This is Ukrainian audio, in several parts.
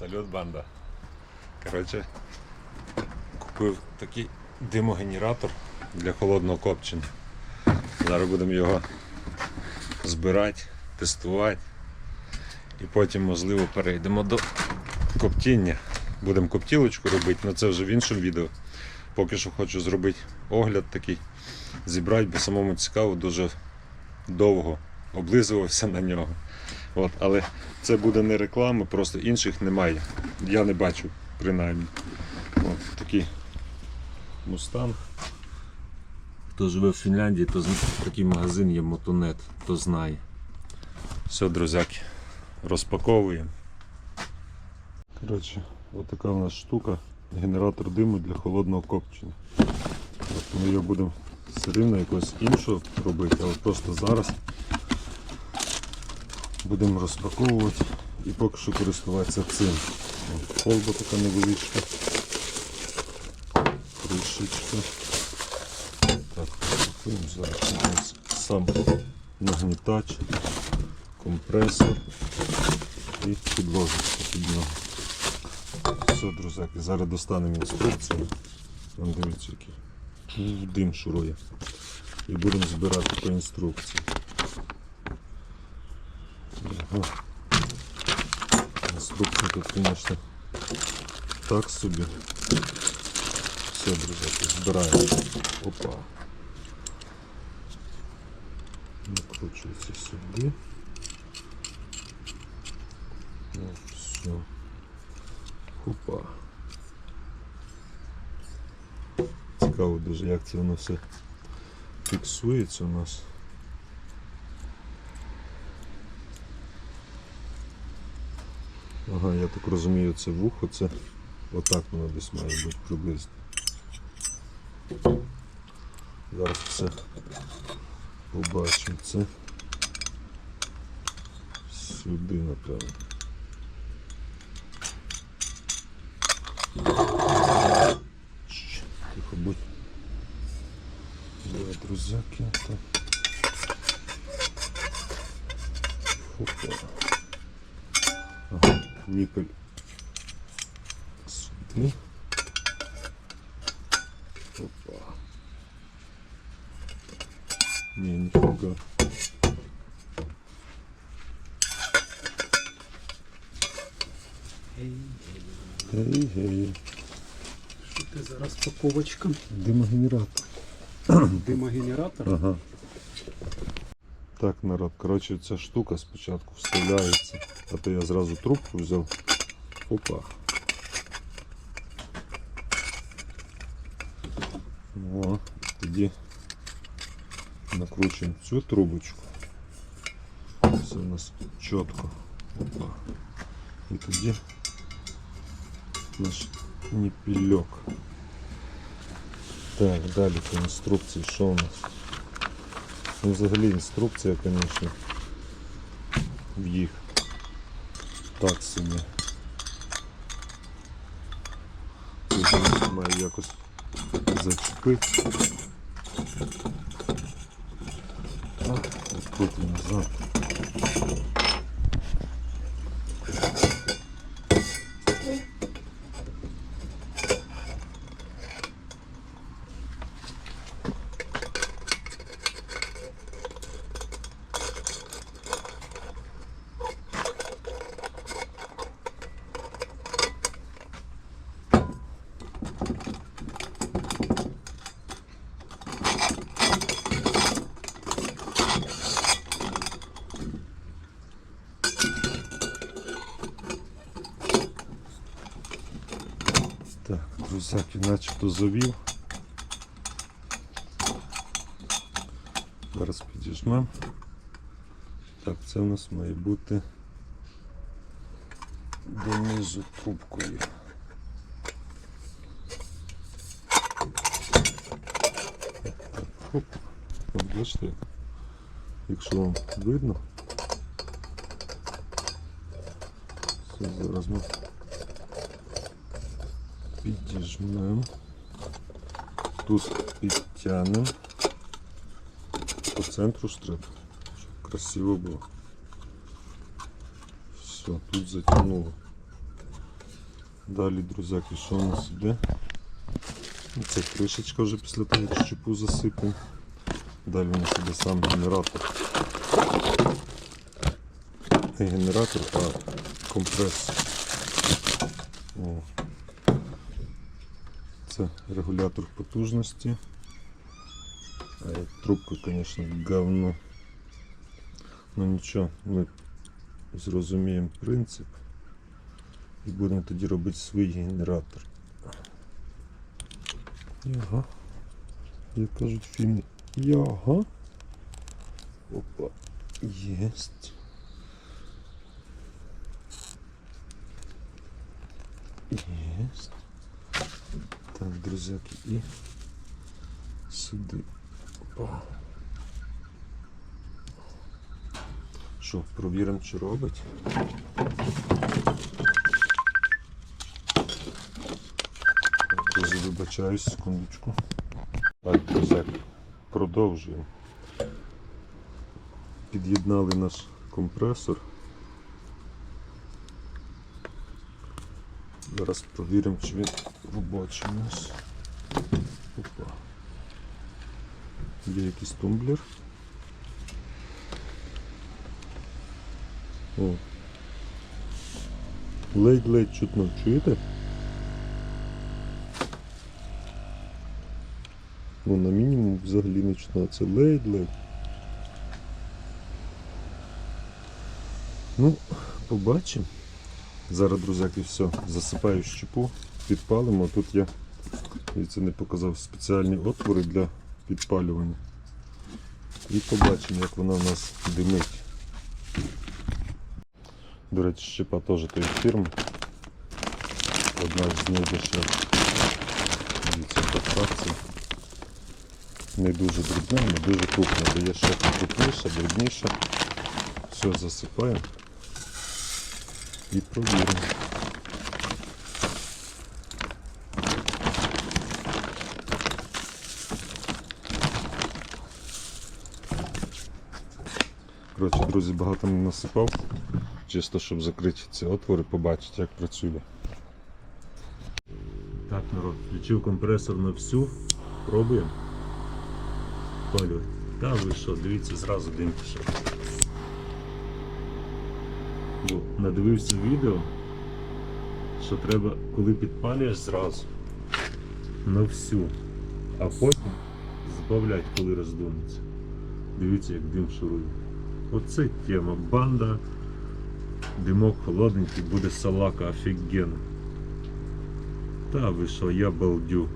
Салют, банда. Коротше, купив такий димогенератор для холодного копчення. Зараз будемо його збирати, тестувати. І потім, можливо, перейдемо до коптіння. Будемо коптілочку робити, але це вже в іншому відео. Поки що хочу зробити огляд такий, зібрати, бо самому цікаво, дуже довго облизувався на нього. От, але це буде не реклама, просто інших немає. Я не бачу, принаймні. От такий мустанг. Хто живе в Фінляндії, то такий магазин є Мотонет, то знає. Все, друзяки, розпаковуємо. Коротше, отака у нас штука. Генератор диму для холодного копчення. От ми його будемо все рівно якось іншого робити, але просто зараз будемо розпаковувати і поки що користуватися цим. Колба така невеличка. Кришечка. Так, зараз сам нагнітач, компресор і підложечка під нього. Все, друзяки, зараз достанемо інструкцію. Вон дивіться, який дим шурує. І будемо збирати по інструкції. Інструкція тут, звісно, так собі. Все, друзяки, збираємо. Опа. Накручується сюди. О, все. Опа. Цікаво дуже, як це воно все фіксується у нас. Ага, я так розумію, це вухо, це отак воно десь має бути приблизно. Зараз все побачимо. Це сюди, напевно. Щ, Тихо будь. Давай, друзяки. Так. Опа. Ага, нікель сюди. Опа. Не, нифига. Гей-гей. Що ти зараз паковочка? Димогенератор. Димогенератор. Ага. Так, народ, коротше, ця штука спочатку вставляється. А то я зразу трубку взяв. Опа. О, тоді накручуємо цю трубочку. Все у нас чітко. Опа. І тоді наш ніпільок. Так, далі по інструкції, що у нас? Ну, взагалі інструкція, звісно, в їх так собі. Тут маю якось зачепити. Відкрути назад. Так, друзяки, начебто завів. Зараз підіжмемо. Так, це у нас має бути донизу трубкою. Хоп. Бачите, якщо вам видно. Все, зараз ми підіжмемо. Тут підтягнемо. По центру штрих, щоб красиво було. Все, тут затягнуло. Далі, друзяки, що у нас іде? Ну, Це кришечка вже після того, як щепу засипемо. Далі у нас іде сам генератор. Не генератор, а компресор. О. Це регулятор потужності. А як трубка, звісно, говно. Ну нічого, ми зрозуміємо принцип і будемо тоді робити свій генератор. Яга. Як кажуть в фільмі. Яга. Опа. Єсть. Єсть. Так, друзяки, і сюди. Опа. Що, провіримо, чи робить? Друзі, вибачаюсь, секундочку. Так, друзі, продовжуємо. Під'єднали наш компресор. Зараз провіримо, чи він робочий. Опа. Є якийсь тумблер. О. Ледь-ледь чутно чуєте? Ну, на мінімум взагалі не чутно, це ледь-ледь. Ну, побачимо. Зараз, друзяки, все, засипаю щепу, підпалимо. Тут я, це не показав, спеціальні отвори для підпалювання. І побачимо, як вона в нас димить. До речі, щепа теж тої фірми. Одна з найдешевших. Дивіться. Не дуже дрібна, не дуже крупна, бо є ще крупніша, дрібніша. Все засипаємо і провіримо. Коротше, друзі, багато не насипав, чисто щоб закрити ці отвори, побачити, як працює. Так, народ, включив компресор на всю, пробуємо. Палю. Та ви що, дивіться, зразу дим пішов. Бо надивився відео, що треба, коли підпалюєш зразу на всю, а потім збавлять, коли роздумиться. Дивіться, як дим шурує. Оце тема. Банда. Димок холодненький, буде салака офігенно. Та ви що, я балдю.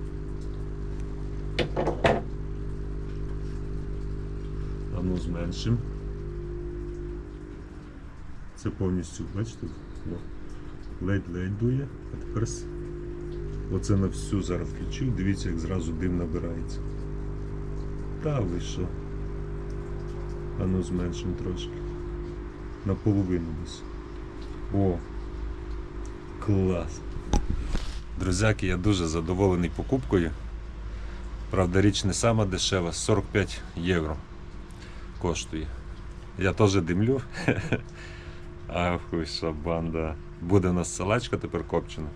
А ну зменшим. Це повністю, бачите? Ледь-ледь дує, а тепер оце на всю зараз включив, дивіться, як зразу дим набирається. Та ви що? А ну зменшимо трошки. Наполовину десь. О! Клас! Друзяки, я дуже задоволений покупкою. Правда, річ не сама дешева, 45 євро коштує. Я теж димлю. Ах, ви що, банда. Буде у нас салачка тепер копчена.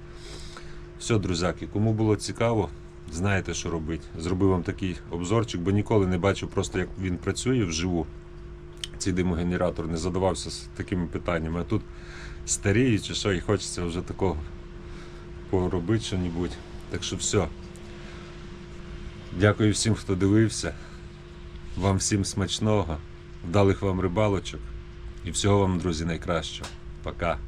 Все, друзяки, кому було цікаво, знаєте, що робити. Зробив вам такий обзорчик, бо ніколи не бачив просто, як він працює вживу. Цей димогенератор не задавався з такими питаннями. А тут старіють чи що, і хочеться вже такого поробити що-небудь. Так що все. Дякую всім, хто дивився. Вам всім смачного, вдалих вам рибалочок і всього вам, друзі, найкращого. Пока.